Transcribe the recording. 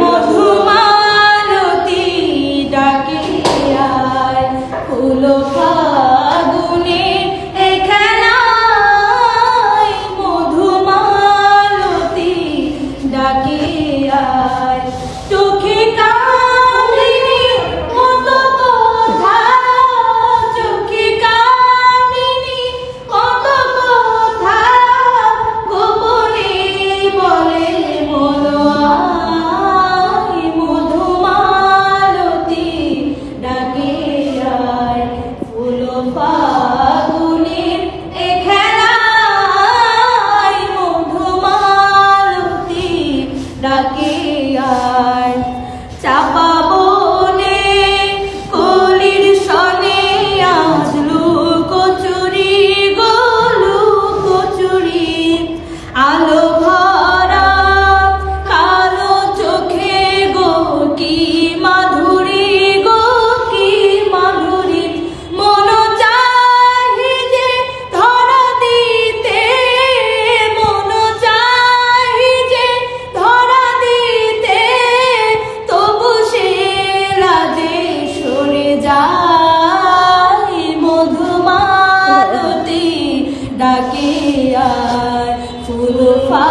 মধুমালতী ডাকিয়ায় ফুল ডাকে আয় চাপা থাকে আর ফুল ফা